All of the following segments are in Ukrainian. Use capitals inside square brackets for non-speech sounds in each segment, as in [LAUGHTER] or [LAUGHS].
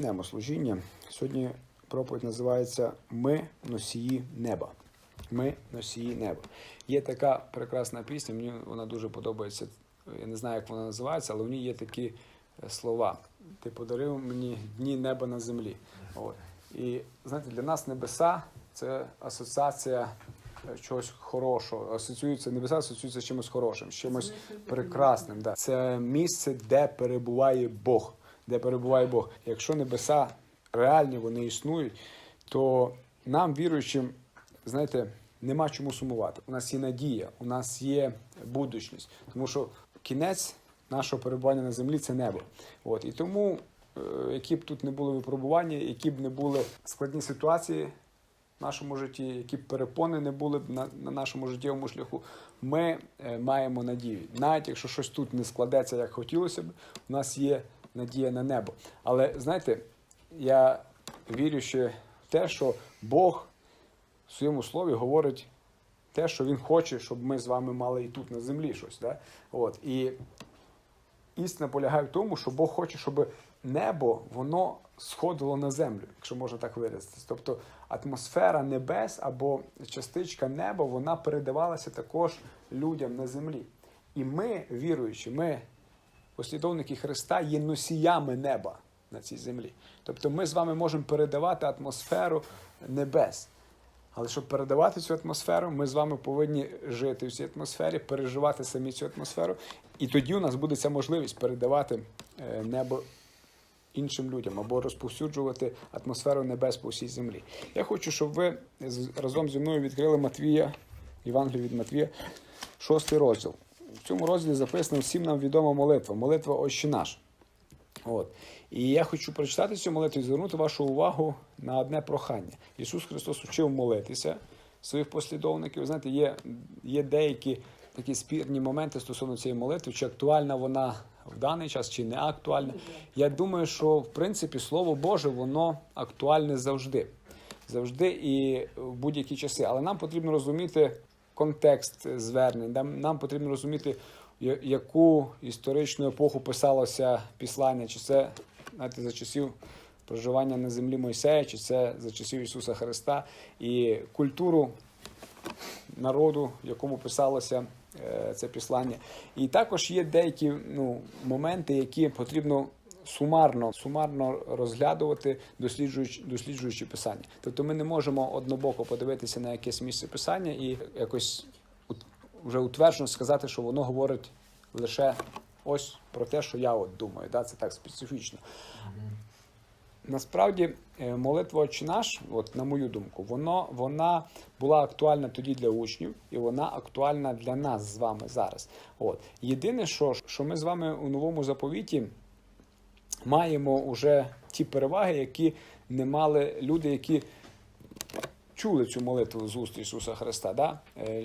Почнемо служіння. Сьогодні проповідь називається Ми носії неба. Ми носії неба. Є така прекрасна пісня, мені вона дуже подобається. Я не знаю, як вона називається, але в ній є такі е, слова. Ти подарив мені дні неба на землі. От. І знаєте, для нас небеса це асоціація е, чогось хорошого. Асоціюється небеса, асоціюється з чимось хорошим, з чимось прекрасним. Да. Це місце, де перебуває Бог. Де перебуває Бог. Якщо небеса реальні, вони існують, то нам, віруючим, знаєте, нема чому сумувати. У нас є надія, у нас є будучність, тому що кінець нашого перебування на землі це небо. От і тому, е, які б тут не були випробування, які б не були складні ситуації в нашому житті, які б перепони не були б на, на нашому життєвому шляху, ми е, маємо надію. Навіть якщо щось тут не складеться, як хотілося б, у нас є надія на небо. Але знаєте, я вірю ще в те, що Бог в своєму слові говорить те, що Він хоче, щоб ми з вами мали і тут на землі щось. Да? От. І істина полягає в тому, що Бог хоче, щоб небо воно сходило на землю, якщо можна так виразитися. Тобто атмосфера небес або частичка неба, вона передавалася також людям на землі. І ми, віруючи, ми, послідовники Христа, є носіями неба на цій землі. Тобто ми з вами можемо передавати атмосферу небес. Але щоб передавати цю атмосферу, ми з вами повинні жити в цій атмосфері, переживати самі цю атмосферу. І тоді у нас буде ця можливість передавати е, небо іншим людям або розповсюджувати атмосферу небес по всій землі. Я хочу, щоб ви разом зі мною відкрили Матвія, Євангелію від Матвія, шостий розділ. В цьому розділі записана всім нам відома молитва, молитва Отче наш. От. І я хочу прочитати цю молитву і звернути вашу увагу на одне прохання. Ісус Христос учив молитися своїх послідовників. Ви знаєте, є, є деякі такі спірні моменти стосовно цієї молитви, чи актуальна вона в даний час, чи не актуальна. Я думаю, що в принципі Слово Боже, воно актуальне завжди. Завжди і в будь-які часи. Але нам потрібно розуміти контекст звернень, нам, потрібно розуміти, яку історичну епоху писалося післання, чи це знаєте, за часів проживання на землі Мойсея, чи це за часів Ісуса Христа, і культуру народу, якому писалося е, це післання. І також є деякі ну, моменти, які потрібно сумарно, сумарно розглядувати, досліджуючи, досліджуючи писання. Тобто ми не можемо однобоко подивитися на якесь місце писання і якось вже утверджено сказати, що воно говорить лише ось про те, що я от думаю. Да? Це так специфічно. Насправді, е, молитва «Отче наш, от на мою думку, воно, вона була актуальна тоді для учнів, і вона актуальна для нас з вами зараз. От. Єдине, що, що ми з вами у новому заповіті маємо вже ті переваги, які не мали люди, які чули цю молитву з уст Ісуса Христа. Да? Е,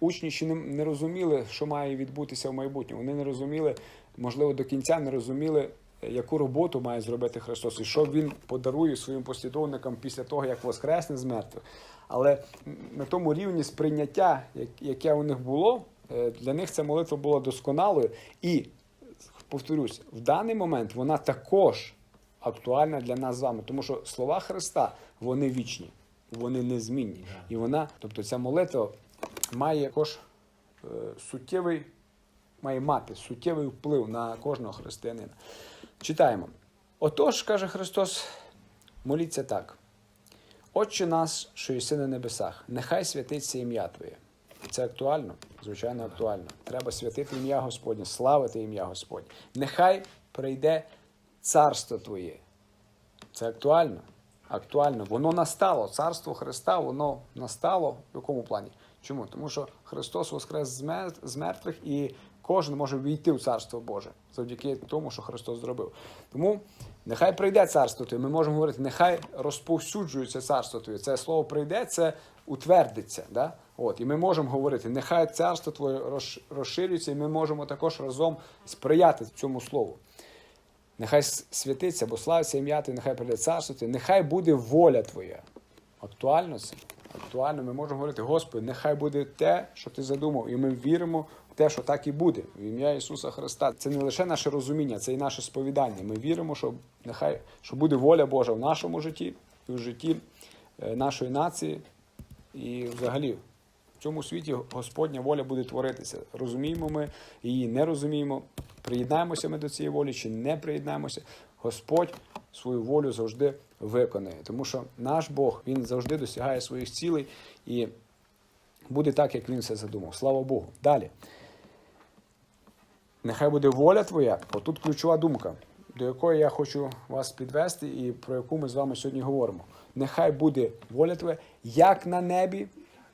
Учні ще не, розуміли, що має відбутися в майбутньому. Вони не розуміли, можливо, до кінця не розуміли, е, яку роботу має зробити Христос, і що Він подарує своїм послідовникам після того, як воскресне з мертвих. Але на тому рівні сприйняття, яке у них було, е, для них ця молитва була досконалою. І повторюсь, в даний момент вона також актуальна для нас з вами, тому що слова Христа вони вічні, вони незмінні. І вона, тобто ця молитва має також е, суттєвий, має мати суттєвий вплив на кожного християнина. Читаємо. Отож, каже Христос, моліться так. Отче наш, що єси на небесах, нехай святиться ім'я Твоє. Це актуально? Звичайно, актуально. Треба святити ім'я Господнє, славити ім'я Господнє. Нехай прийде царство Твоє. Це актуально? Актуально. Воно настало. Царство Христа, воно настало в якому плані? Чому? Тому що Христос воскрес з мертвих і кожен може війти в Царство Боже завдяки тому, що Христос зробив. Тому нехай прийде царство Твоє. Ми можемо говорити, нехай розповсюджується царство Твоє. Це слово прийде, це утвердиться. Да? От, і ми можемо говорити, нехай царство Твоє розширюється, і ми можемо також разом сприяти цьому слову. Нехай святиться, бо славиться ім'я Твоє, нехай прийде царство Твоє, нехай буде воля Твоя. Актуально це? актуально, ми можемо говорити, Господи, нехай буде те, що ти задумав, і ми віримо в те, що так і буде. В ім'я Ісуса Христа. Це не лише наше розуміння, це і наше сповідання. Ми віримо, що нехай що буде воля Божа в нашому житті і в житті е, нашої нації, і взагалі. В цьому світі Господня воля буде творитися. Розуміємо ми її, не розуміємо. Приєднаємося ми до цієї волі чи не приєднаємося. Господь свою волю завжди виконає. Тому що наш Бог він завжди досягає своїх цілей і буде так, як він все задумав. Слава Богу. Далі. Нехай буде воля твоя. Отут ключова думка, до якої я хочу вас підвести і про яку ми з вами сьогодні говоримо. Нехай буде воля твоя як на небі,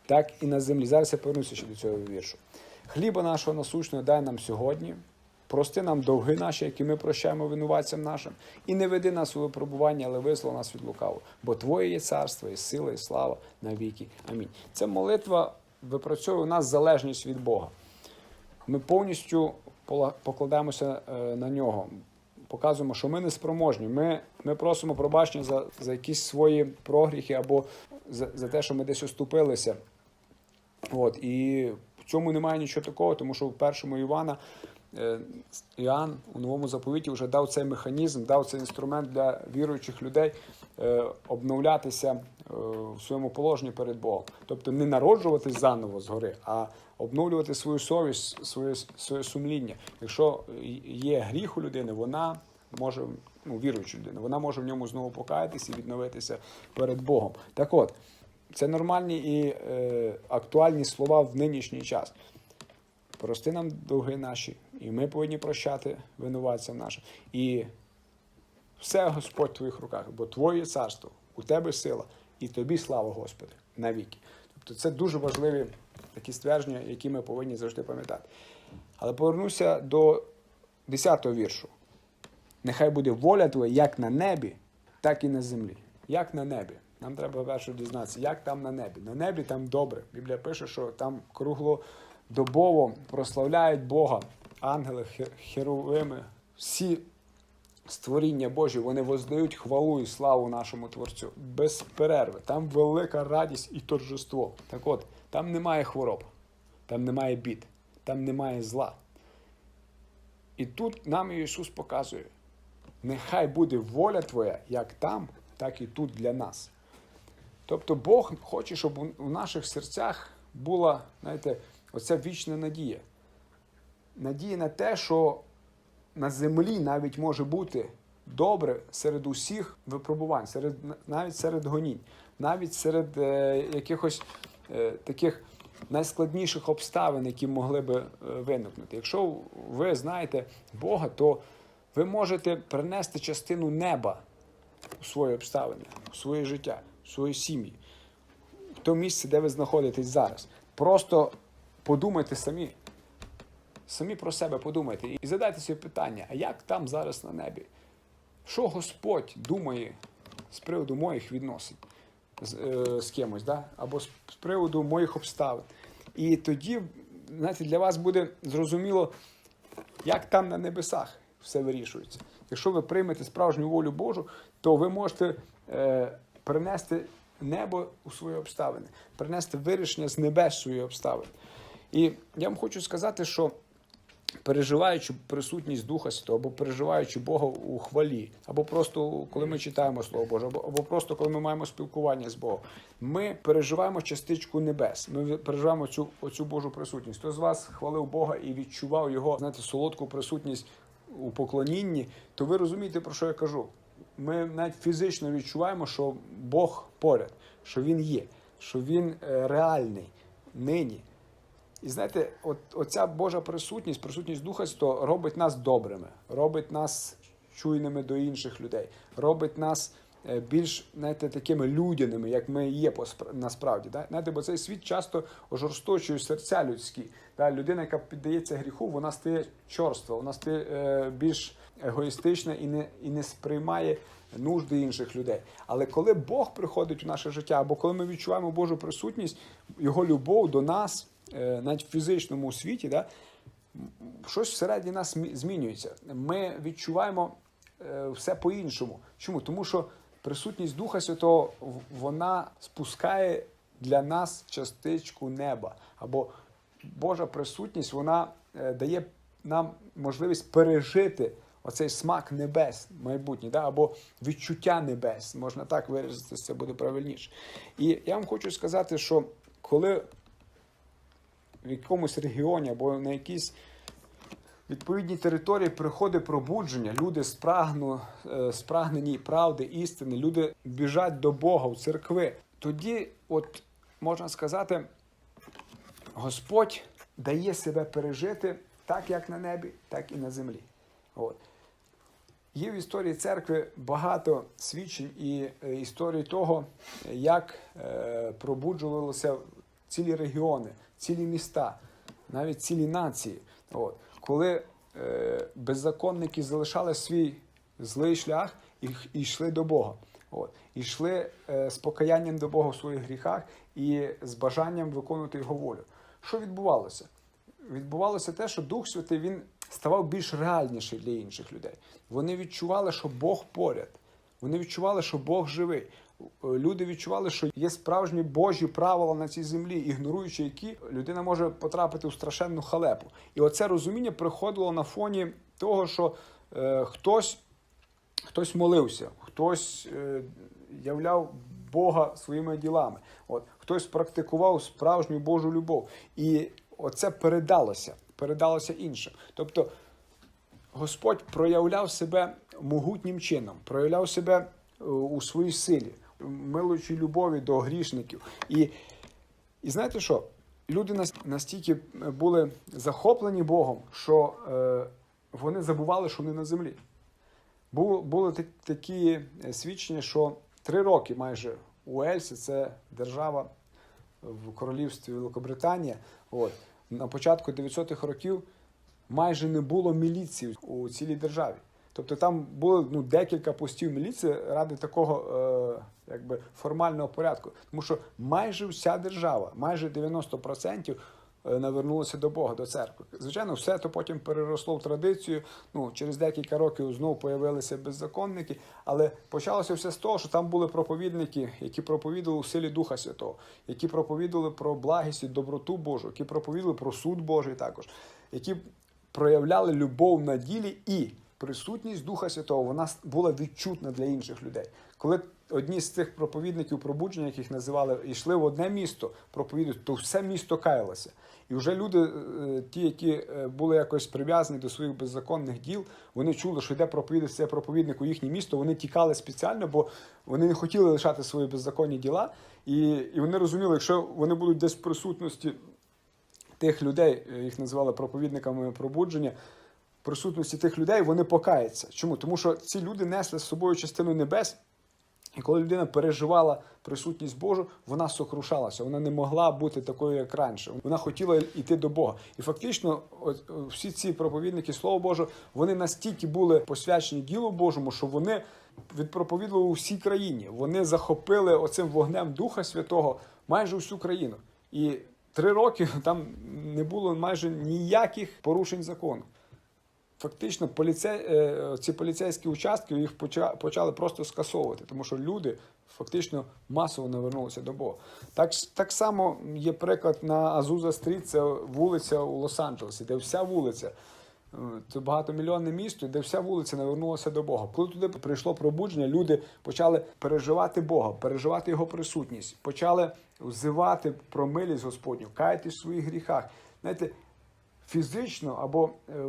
так і на землі. Зараз я повернуся ще до цього віршу. Хліба нашого насущного дай нам сьогодні. Прости нам довги наші, які ми прощаємо винуватцям нашим, і не веди нас у випробування, але вислов нас від лукавого. Бо Твоє є царство, і сила, і слава на віки. Амінь. Ця молитва випрацьовує у нас залежність від Бога. Ми повністю покладаємося е, на нього. Показуємо, що ми не спроможні. Ми, ми просимо пробачення за, за якісь свої прогріхи або за, за те, що ми десь оступилися. От, і в цьому немає нічого такого, тому що в першому Івана е, Іоанн у новому заповіті вже дав цей механізм, дав цей інструмент для віруючих людей е, обновлятися е, в своєму положенні перед Богом. Тобто не народжуватись заново згори, а обновлювати свою совість, своє, своє сумління. Якщо є гріх у людини, вона може, ну, віруюча людина, вона може в ньому знову покаятися і відновитися перед Богом. Так от, це нормальні і е, актуальні слова в нинішній час. Прости нам довги наші, і ми повинні прощати винуватцям нашим. І все, Господь, в твоїх руках, бо Твоє царство, у тебе сила, і тобі слава, Господи, навіки. Тобто це дуже важливі такі ствердження, які ми повинні завжди пам'ятати. Але повернуся до 10-го віршу. Нехай буде воля твоя як на небі, так і на землі. Як на небі. Нам треба перше дізнатися, як там на небі. На небі там добре. Біблія пише, що там круглодобово прославляють Бога, ангели, хер- херувими, всі створіння Божі, вони воздають хвалу і славу нашому Творцю без перерви. Там велика радість і торжество. Так от, там немає хвороб, там немає бід, там немає зла. І тут нам Ісус показує: нехай буде воля Твоя як там, так і тут для нас. Тобто Бог хоче, щоб у- наших серцях була, знаєте, оця вічна надія. Надія на те, що на землі навіть може бути добре серед усіх випробувань, серед, навіть серед гонінь, навіть серед е, якихось е, таких найскладніших обставин, які могли би е, виникнути. Якщо ви знаєте Бога, то ви можете принести частину неба у свої обставини, у своє життя, свої сім'ї, в то місце, де ви знаходитесь зараз. Просто подумайте самі, самі про себе подумайте і задайте собі питання, а як там зараз на небі? Що Господь думає з приводу моїх відносин з, е, з кимось, да? або з, з приводу моїх обставин? І тоді, знаєте, для вас буде зрозуміло, як там на небесах все вирішується. Якщо ви приймете справжню волю Божу, то ви можете е, принести небо у свої обставини, принести вирішення з небес свої обставини. І я вам хочу сказати, що переживаючи присутність Духа Святого, або переживаючи Бога у хвалі, або просто коли ми читаємо Слово Боже, або, або просто коли ми маємо спілкування з Богом, ми переживаємо частичку небес. Ми переживаємо цю оцю Божу присутність. Хто з вас хвалив Бога і відчував його, знаєте, солодку присутність у поклонінні, то ви розумієте, про що я кажу. Ми навіть фізично відчуваємо, що Бог поряд, що Він є, що Він е, реальний нині. І знаєте, от, оця Божа присутність, присутність Духа Святого робить нас добрими, робить нас чуйними до інших людей, робить нас е, більш знаєте, такими людяними, як ми є насправді. Да? Знаєте, бо цей світ часто ожорсточує серця людські. Да? Людина, яка піддається гріху, вона стає чорства, вона стає е, більш егоїстична і не, і не сприймає нужди інших людей. Але коли Бог приходить у наше життя, або коли ми відчуваємо Божу присутність, Його любов до нас, е, навіть в фізичному світі, да, щось всередині нас змінюється. Ми відчуваємо е, все по-іншому. Чому? Тому що присутність Духа Святого вона спускає для нас частичку неба. Або Божа присутність вона е, дає нам можливість пережити оцей смак небес майбутній, да? або відчуття небес. Можна так виразитися, це буде правильніше. І я вам хочу сказати, що коли в якомусь регіоні або на якійсь відповідній території приходить пробудження, люди спрагну, е, спрагнені правди, істини, люди біжать до Бога в церкви. Тоді, от можна сказати, Господь дає себе пережити так, як на небі, так і на землі. От. Є в історії церкви багато свідчень і е, історії того, як е, пробуджувалися цілі регіони, цілі міста, навіть цілі нації. От. Коли е, беззаконники залишали свій злий шлях і, йшли до Бога. От. І йшли з покаянням до Бога в своїх гріхах і з бажанням виконувати його волю. Що відбувалося? відбувалося те, що Дух Святий він ставав більш реальніший для інших людей. Вони відчували, що Бог поряд. Вони відчували, що Бог живий. Люди відчували, що є справжні Божі правила на цій землі, ігноруючи які людина може потрапити у страшенну халепу. І оце розуміння приходило на фоні того, що е, хтось, хтось молився, хтось е, являв Бога своїми ділами. От хтось практикував справжню Божу любов. І оце передалося, передалося іншим. Тобто Господь проявляв себе могутнім чином, проявляв себе е, у своїй силі, милуючи любові до грішників. І, і знаєте що? Люди нас- настільки були захоплені Богом, що е, вони забували, що вони на землі. Було, були так- такі е, свідчення, що три роки майже у Ельсі, це держава в королівстві Великобританія. От, на початку 900-х років майже не було міліції у цілій державі. Тобто там було ну, декілька постів міліції ради такого е, якби, формального порядку. Тому що майже вся держава, майже 90% е, навернулося до Бога, до церкви. Звичайно, все то потім переросло в традицію. Ну, через декілька років знову появилися беззаконники, але почалося все з того, що там були проповідники, які проповідували у силі Духа Святого, які проповідували про благість і доброту Божу, які проповідували про суд Божий також, які проявляли любов на ділі і присутність Духа Святого вона була відчутна для інших людей. Коли одні з цих проповідників пробудження, яких називали, йшли в одне місто проповідувати, то все місто каялося. І вже люди, е, ті, які е, були якось прив'язані до своїх беззаконних діл, вони чули, що йде проповідати цей проповідник у їхнє місто. Вони тікали спеціально, бо вони не хотіли лишати свої беззаконні діла. І, і вони розуміли, якщо вони будуть десь в присутності тих людей, е, їх називали проповідниками пробудження. Присутності тих людей вони покаються. Чому? Тому що ці люди несли з собою частину небес, і коли людина переживала присутність Божу, вона сокрушалася, вона не могла бути такою, як раніше. Вона хотіла йти до Бога. І фактично, от, е, всі ці проповідники Слова Божого, вони настільки були посвячені ділу Божому, що вони відпроповідували у всій країні. Вони захопили оцим вогнем Духа Святого майже всю країну. І три роки [LAUGHS] там не було майже ніяких порушень закону. Фактично, поліцей, е, ці поліцейські участки їх поча- почали просто скасовувати, тому що люди фактично масово навернулися до Бога. Так, так само є приклад на Азуза Стріт, це вулиця у Лос-Анджелесі, де вся вулиця, е, це багатомільйонне місто, де вся вулиця навернулася до Бога. Коли туди прийшло пробудження, люди почали переживати Бога, переживати Його присутність, почали взивати про милість Господню, каятись в своїх гріхах. Знаєте, фізично або е,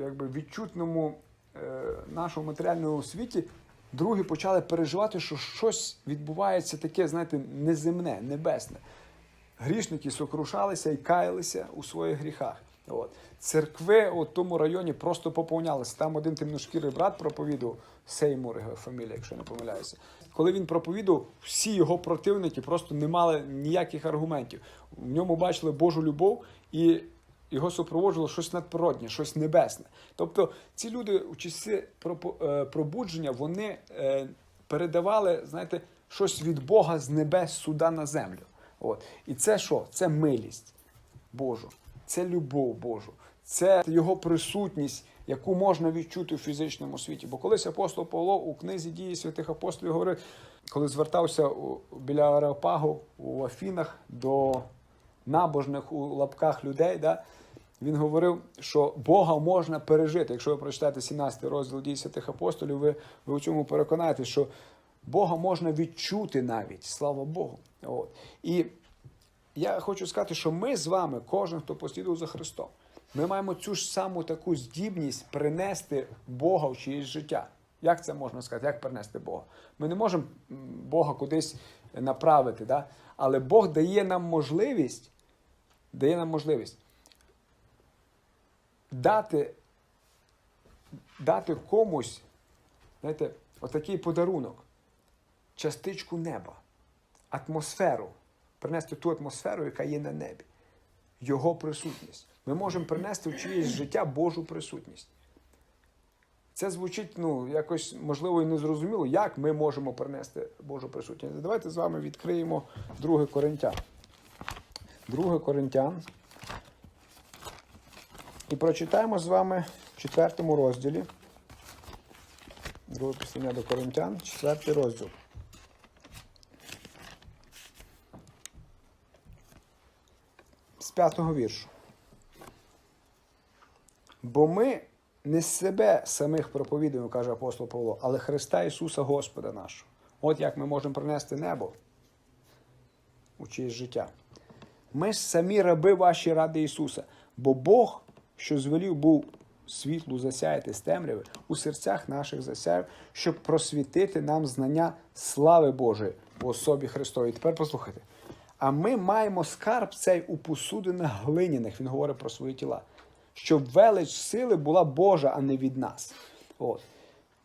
якби відчутному е, нашому матеріальному світі другі почали переживати, що щось відбувається таке, знаєте, неземне, небесне. Грішники сокрушалися і каялися у своїх гріхах. От. Церкви у тому районі просто поповнялися. Там один темношкірий брат проповідував, Сеймур його фамілія, якщо не помиляюся. Коли він проповідував, всі його противники просто не мали ніяких аргументів. В ньому бачили Божу любов і його супроводжувало щось надприроднє, щось небесне. Тобто ці люди у часи е, пробудження вони е, передавали, знаєте, щось від Бога з небес сюди на землю. От. І це що? Це милість Божу, це любов Божу, це його присутність, яку можна відчути в фізичному світі. Бо колись апостол Павло у книзі дії святих апостолів говорив, коли звертався біля Ареопагу у Афінах до набожних у лапках людей, да, він говорив, що Бога можна пережити. Якщо ви прочитаєте 17 розділ дій святих апостолів, ви, ви у цьому переконаєтесь, що Бога можна відчути навіть, слава Богу. От. І я хочу сказати, що ми з вами, кожен, хто послідував за Христом, ми маємо цю ж саму таку здібність принести Бога в чиєсь життя. Як це можна сказати? Як принести Бога? Ми не можемо Бога кудись направити, да? але Бог дає нам можливість, дає нам можливість дати, дати комусь, знаєте, отакий подарунок, частичку неба, атмосферу, принести ту атмосферу, яка є на небі, Його присутність. Ми можемо принести в чиєсь життя Божу присутність. Це звучить, ну, якось, можливо, і незрозуміло, як ми можемо принести Божу присутність. Давайте з вами відкриємо 2 Коринтян. 2 Коринтян. І прочитаємо з вами в 4 розділі. Друге послання до Коринтян, 4 розділ. З 5 віршу. Бо ми не себе самих проповідуємо, каже апостол Павло, але Христа Ісуса Господа нашого. От як ми можемо принести небо у чиєсь життя. Ми самі раби ваші ради Ісуса, бо Бог, що звелів був світлу засяяти з темряви, у серцях наших засяяв, щоб просвітити нам знання слави Божої в особі Христовій. Тепер послухайте. А ми маємо скарб цей у посудинах глиняних, він говорить про свої тіла, щоб велич сили була Божа, а не від нас. От.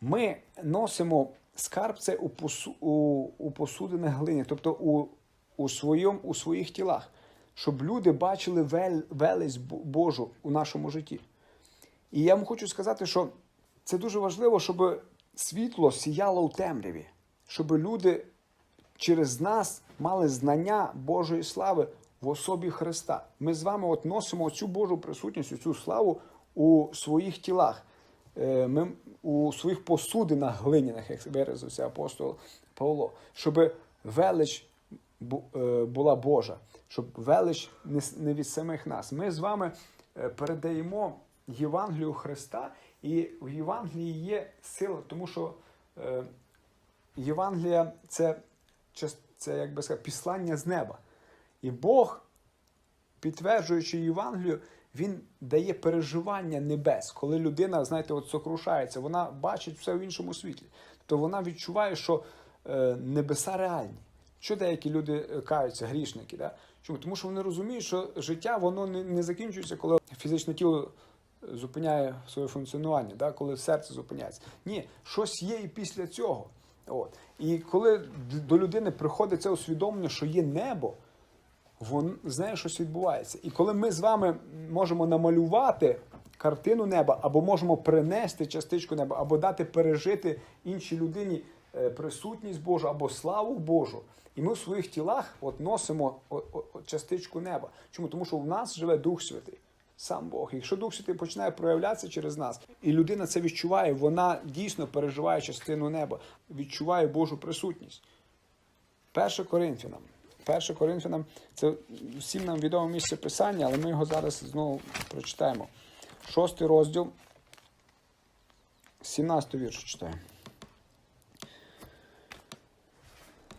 Ми носимо скарб цей у, посу, у, у посудинах глиняних, тобто у, у, своєму, у своїх тілах, щоб люди бачили вел, велич Божу у нашому житті. І я вам хочу сказати, що це дуже важливо, щоб світло сіяло у темряві, щоб люди через нас мали знання Божої слави в особі Христа. Ми з вами от носимо цю Божу присутність, цю славу у своїх тілах, Е, ми у своїх посудинах глиняних, як виразився апостол Павло, щоб велич е, була Божа, щоб велич не від самих нас. Ми з вами е, передаємо Євангелію Христа, і в Євангелії є сила, тому що е, Євангелія це, це як би сказати, післання з неба. І Бог, підтверджуючи Євангелію, він дає переживання небес, коли людина, знаєте, от сокрушається, вона бачить все в іншому світлі. То вона відчуває, що е, небеса реальні. Що деякі люди каються, грішники? Да? Чому? Тому що вони розуміють, що життя воно не, не закінчується, коли фізичне тіло зупиняє своє функціонування, да? коли серце зупиняється. Ні, щось є і після цього. От. І коли до людини приходить це усвідомлення, що є небо, вон, з нею щось відбувається. І коли ми з вами можемо намалювати картину неба, або можемо принести частичку неба, або дати пережити іншій людині присутність Божу або славу Божу, і ми в своїх тілах от носимо частичку неба. Чому? Тому що в нас живе Дух Святий. Сам Бог. Якщо Дух Святий починає проявлятися через нас, і людина це відчуває, вона дійсно переживає частину неба, відчуває Божу присутність. 1 Коринфянам. 1 Коринфянам це всім нам відоме місце писання, але ми його зараз знову прочитаємо. Шостий розділ, 17 вірш читаємо.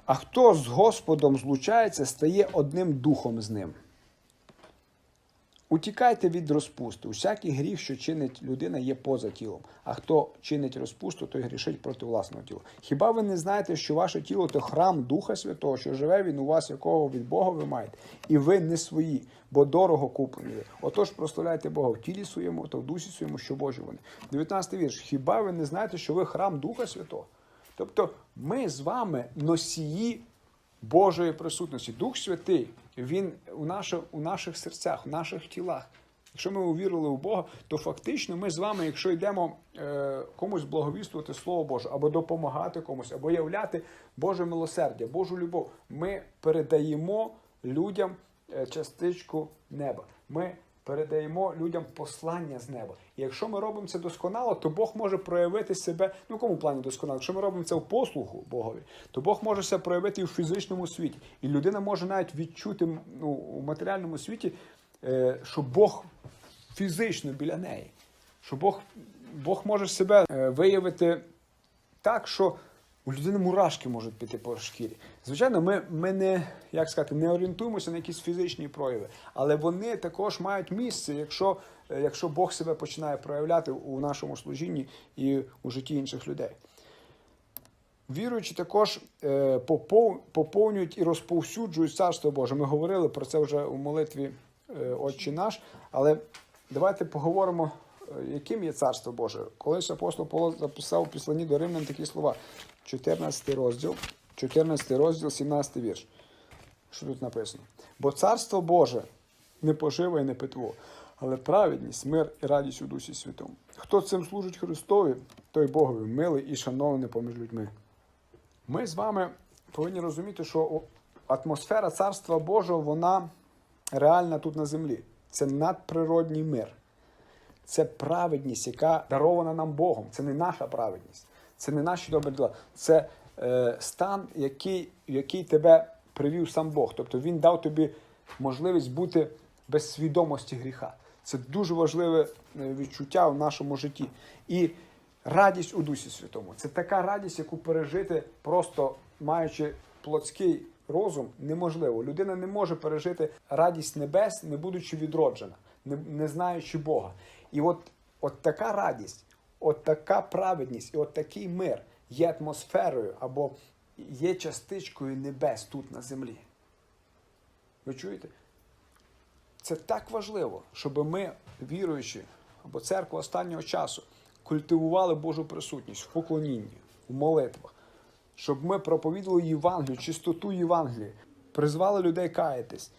А хто з Господом злучається, стає одним духом з ним. Утікайте від розпусти. Усякий гріх, що чинить людина, є поза тілом. А хто чинить розпусту, той грішить проти власного тіла. Хіба ви не знаєте, що ваше тіло то храм Духа Святого, що живе він у вас, якого від Бога ви маєте, і ви не свої, бо дорого куплені. Отож, прославляйте Бога в тілі своєму та в дусі своєму, що Божі вони. 19 вірш. Хіба ви не знаєте, що ви храм Духа Святого? Тобто ми з вами носії Божої присутності. Дух Святий, Він у, наше, у наших серцях, у наших тілах. Якщо ми увірили в Бога, то фактично ми з вами, якщо йдемо е, комусь благовістувати Слово Боже, або допомагати комусь, або являти Боже милосердя, Божу любов, ми передаємо людям е, частичку неба. Ми передаємо людям послання з неба. І якщо ми робимо це досконало, то Бог може проявити себе. Ну, в якому плані досконало? Якщо ми робимо це в послуху Богові, то Бог може себе проявити і в фізичному світі. І людина може навіть відчути ну, у матеріальному світі, е, що Бог фізично біля неї. Що Бог, Бог може себе е, виявити так, що у людини мурашки можуть піти по шкірі. Звичайно, ми, ми не, як сказати, не орієнтуємося на якісь фізичні прояви, але вони також мають місце, якщо, е, якщо Бог себе починає проявляти у нашому служінні і у житті інших людей. Віруючі також е, попов- поповнюють і розповсюджують Царство Боже. Ми говорили про це вже у молитві е, Отче наш. Але давайте поговоримо, яким є Царство Боже. Колись апостол Павло записав у післанні до Римлян такі слова: 14 розділ, 14 розділ, 17 вірш. Що тут написано? Бо Царство Боже не поживе і не питво, але праведність, мир і радість у Дусі Святому. Хто цим служить Христові, той Богові милий і шанований поміж людьми. Ми з вами повинні розуміти, що атмосфера Царства Божого, вона реальна тут на землі. Це надприродній мир. Це праведність, яка дарована нам Богом. Це не наша праведність, це не наші добрі діла. Це е, стан, який, який тебе привів сам Бог. Тобто Він дав тобі можливість бути без свідомості гріха. Це дуже важливе е, відчуття в нашому житті. І радість у Дусі Святому. Це така радість, яку пережити, просто маючи плотський розум, неможливо. Людина не може пережити радість небес, не будучи відроджена, не, не знаючи Бога. І от, от така радість, от така праведність і от такий мир є атмосферою або є частичкою небес тут на землі. Ви чуєте? Це так важливо, щоб ми, віруючи, або церква останнього часу, культивували Божу присутність в поклонінні, в молитвах, щоб ми проповідували Євангелію, чистоту Євангелії, призвали людей каятись,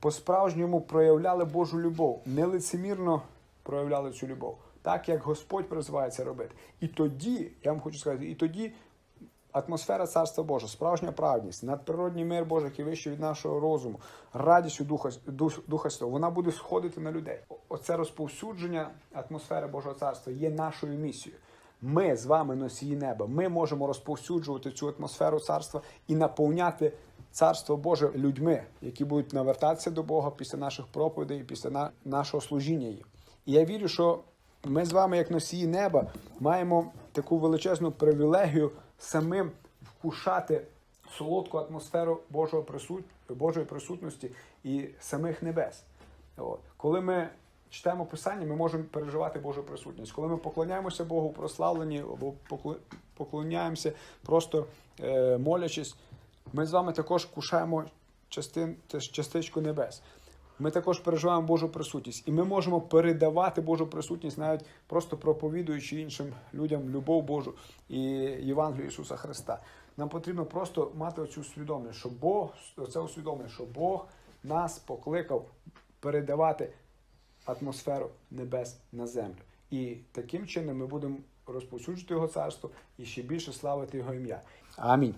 по-справжньому проявляли Божу любов, нелицемірно проявляли цю любов, так як Господь призиває це робити. І тоді, я вам хочу сказати, і тоді атмосфера Царства Божого, справжня праведність, надприродній мир Божий, який вищий від нашого розуму, радість у Духа, Дух- Духа Святого, вона буде сходити на людей. Оце розповсюдження атмосфери Божого Царства є нашою місією. Ми з вами носії неба. Ми можемо розповсюджувати цю атмосферу царства і наповняти царство Боже людьми, які будуть навертатися до Бога після наших проповідей, після нашого служіння їм. І я вірю, що ми з вами, як носії неба, маємо таку величезну привілегію самим вкушати солодку атмосферу Божого присут... Божої присутності і самих небес. От. Коли ми читаємо Писання, ми можемо переживати Божу присутність. Коли ми поклоняємося Богу в прославленні або поклоняємося, просто е, молячись, ми з вами також кушаємо частин, частичку небес. Ми також переживаємо Божу присутність, і ми можемо передавати Божу присутність, навіть просто проповідуючи іншим людям любов Божу і Євангелію Ісуса Христа. Нам потрібно просто мати оцю свідомість, що Бог, оце усвідомлення, що Бог нас покликав передавати атмосферу небес на землю. І таким чином ми будемо розповсюджувати його царство і ще більше славити його ім'я. Амінь.